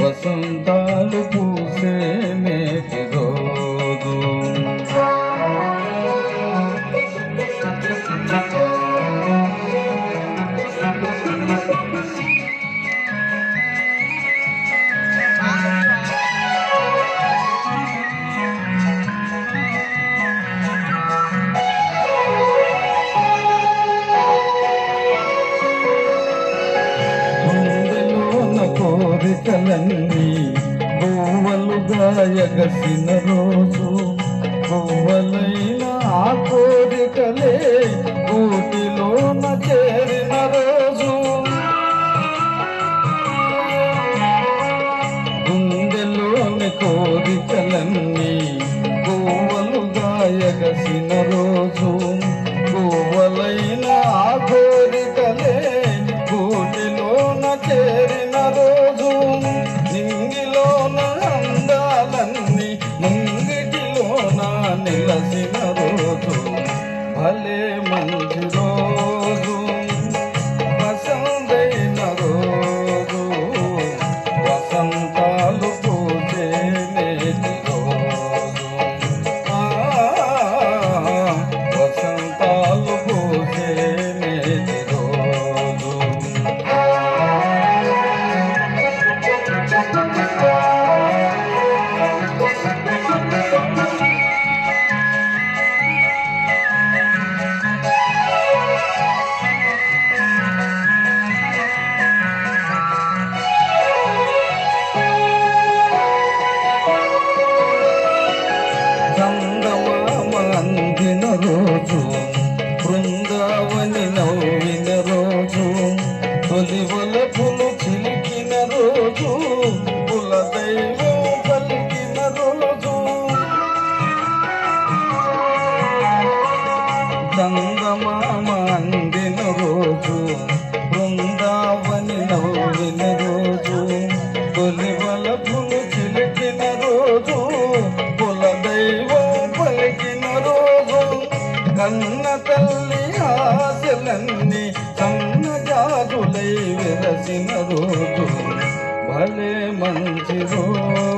వసంతాలు కోరికలన్నీ పువ్వలుగా ఎగసిన రోజు పువ్వలైన ఆ కోరికలే ఊటిలోన చేరిన రోజు. గుండెలోని కోరికలన్నీ పువ్వలుగా ఎగసిన రోజు. ముంగిటిలోన నిలసిన రోజు భలే రోజు బృందావని నవ్విన రోజు తొలివల పులు చిలికిన రోజు కుల దైవం పలికిన రోజు. చందమామ అందిన రోజు బృందావని నవ్విన రోజు కన్న తల్లి ఆశలన్నీ కన్న జాతులై విరసిన రోజు భలే మంచి రోజు.